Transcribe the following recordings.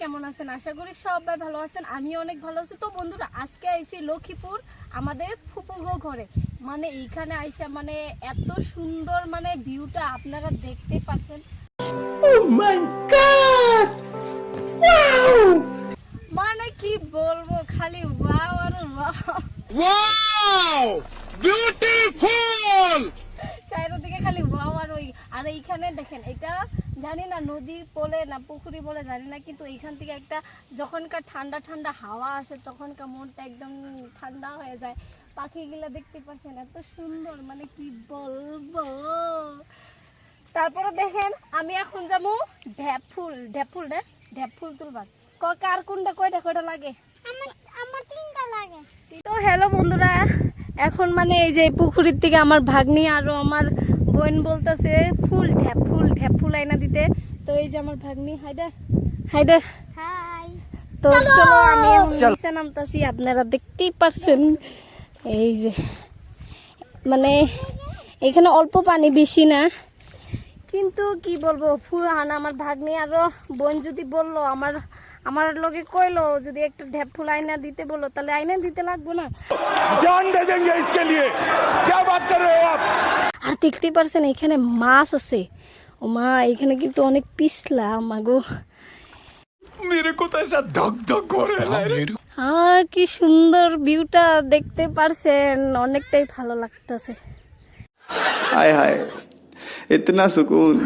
কেমন আছেন? আশা করি সবাই ভালো আছেন আমি অনেক ভালো আছি। তো বন্ধুরা আজকে আইছি লক্ষ্মীপুর আমাদের ফুপুগো ঘরে। মানে এইখানে আইসা মানে এত সুন্দর মানে ভিউটা আপনারা দেখতে পাচ্ছেন। মানে কি বলব খালি ওয়াও আর ওয়াও! Beautiful! চারিদিকে খালি ওয়াও আর ওই আর এইখানে দেখেন এটা জানি না নদী বলে না পুকুরি বলে জানি না কিন্তু এইখান থেকে একটা যখনকার ঠান্ডা ঠান্ডা হাওয়া আসে তখনকার মনটা একদম ঠান্ডা হয়ে যায়। পাখিগুলো দেখতে পাচ্ছেন এত সুন্দর মানে কি বলব? তারপরে দেখেন আমি এখন যাব ঢ্যাপ ফুল ঢ্যাপ ফুল ঢ্যাপ ঢ্যাপ ফুল তুলবার। ক কার কোনটা কয়টা কয়টা লাগে? আমার তিনটা লাগে। তো হ্যালো বন্ধুরা এখন মানে এই যে পুকুরের থেকে আমার ভাগ্নি আরও আমার বোন বলতেছে ফুল ঢ্যাপ ফুল ঢ্যাপ ফুল আইনা দিতে। তো এই যে আমার ভাগ্নি হাইডা হাইডা হাই তো চলো আমি নিচে নামতাছি আপনারা দেখতেই পারছেন। এই যে মানে এখানে অল্প পানি বেশি না। কিন্তু কি বলব ফুলহানা আমার ভাগ্নি আরও বোন যদি বলল আমার আমার লোকে কইলো যদি একটা ঢেপ ফুল আইনা দিতে বলল তাহলে আইনা দিতে লাগবো না। আর দেখতে পারছেন এখানে মাছ আছে। ও মা এখানে কিন্তু অনেক পিছলা মাগো। মেরে কোথায় ধক করে হ্যাঁ কি সুন্দর ভিউটা দেখতে পারছেন অনেকটাই ভালো লাগতেছে। ইতনা সুকুন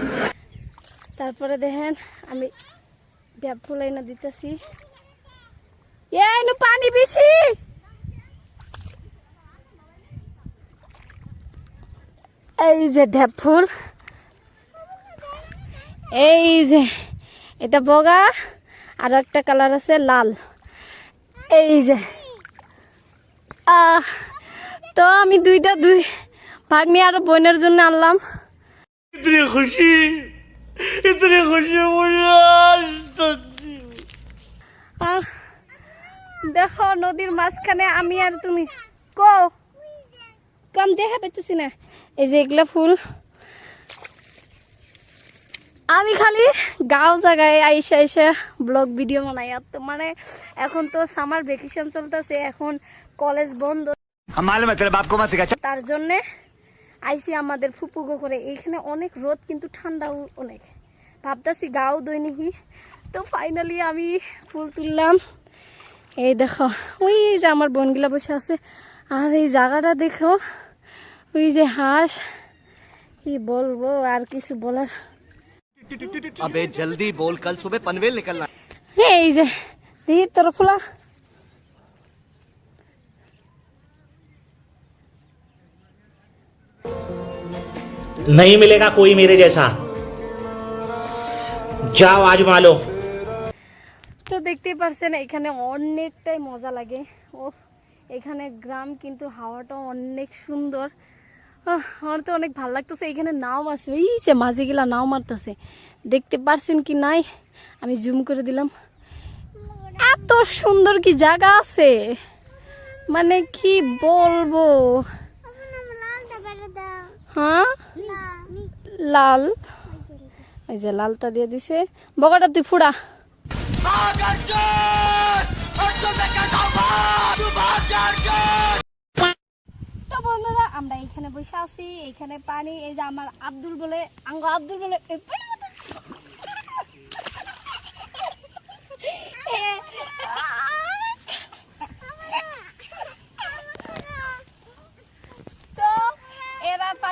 তারপরে দেখেন, আমি ব্যাপ ফুলাই না দিতেছি। পানি বেশি এই যে ঢ্যাপ ফুল। এই যে, এটা বগা, আর একটা কালার আছে লাল। এই যে। তো আমি দুইটা দুই ভাগ নিয়ে আরও বোনের জন্য আনলাম। इतनी खुशी इतनी खुशी मुझे आज तक আহ, দেখো নদীর মাঝখানে আমি আর তুমি কো কম দেখা পেতেছি না এই যে এগুলা ফুল আমি খালি গাঁও জায়গায় আইসা আইসা ব্লগ ভিডিও বানাই আর তো মানে এখন তো সামার ভ্যাকেশন চলতেছে এখন কলেজ বন্ধ हम मालूम है तेरे बाप को मत सिखा তার জন্যে আইসি আমাদের ফুপুগো করে এইখানে অনেক রোদ কিন্তু ঠান্ডাও অনেক। ভাবতেছি গাও দৈনিকি তো ফাইনালি আমি ফুল তুললাম। এই দেখো ওই যে আমার বোনগুলা বসে আছে। আর এই জায়গাটা দেখো ওই যে হাঁস। কি বলব আর কিছু বলার। আবে জলদি বল কাল সুবে পনবেল নিকলনা। এই যে দিদি তোর ফুলা नहीं मिलेगा कोई मेरे जैसा जाओ आजमा लो তো দেখতেই পারছেন এখানে অনেকটাই মজা লাগে ও এখানে গ্রাম কিন্তু হাওয়াটা অনেক সুন্দর আহ, আমার তো অনেক ভালো লাগতেছে এখানে নাও আছে ওই যে মাঝে গেলা নাও মারতেছে দেখতে পারছেন কি নাই আমি জুম করে দিলাম এত সুন্দর কি জায়গা আছে মানে কি বলবো হ্যাঁ? লাল। এই যে লালটা দিয়ে দিছে। বগাটা তুই ফুড়া। তো আমরা এখানে বসে আছি। এখানে পানি, এই যে আমার আব্দুল বলে, আঙ্গ আব্দুল বলে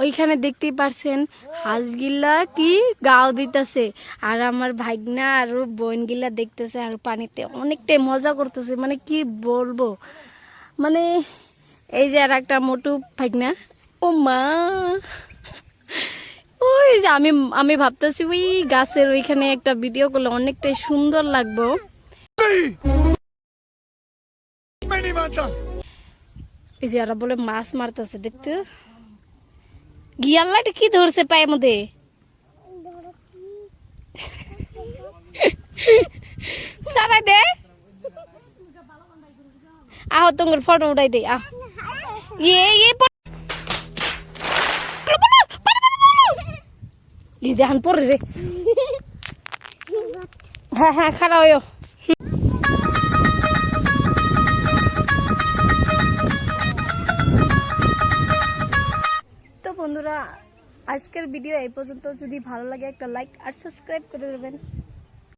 ওইখানে দেখতেই পারছেন, হাঁসগিলা কি গাও দিতেছে। আর আমার ভাগনা আর বোনগিলা দেখতেছে আর পানিতে অনেকটাই মজা করতেছে। মানে কি বলব? মানে এই যে আর একটা মোটু ভাগনা ও মা! ওই যে আমি আমি ভাবতেছি ওই গাছের ওইখানে একটা ভিডিও করলে অনেকটাই সুন্দর লাগবো। এই যে আর বলে মাছ মারতেছে, দেখতে? গিয়াল্লা এটা কি ধরছে পায়ের মধ্যে? সারাই দে। আহ, তোমার ফটো উঠাই দে, আহ। ইয়ে ইয়ে প- পরে হ্যাঁ হ্যাঁ খারাপ আজকের ভিডিও এই পর্যন্ত। যদি ভালো লাগে একটা লাইক আর সাবস্ক্রাইব করে দেবেন।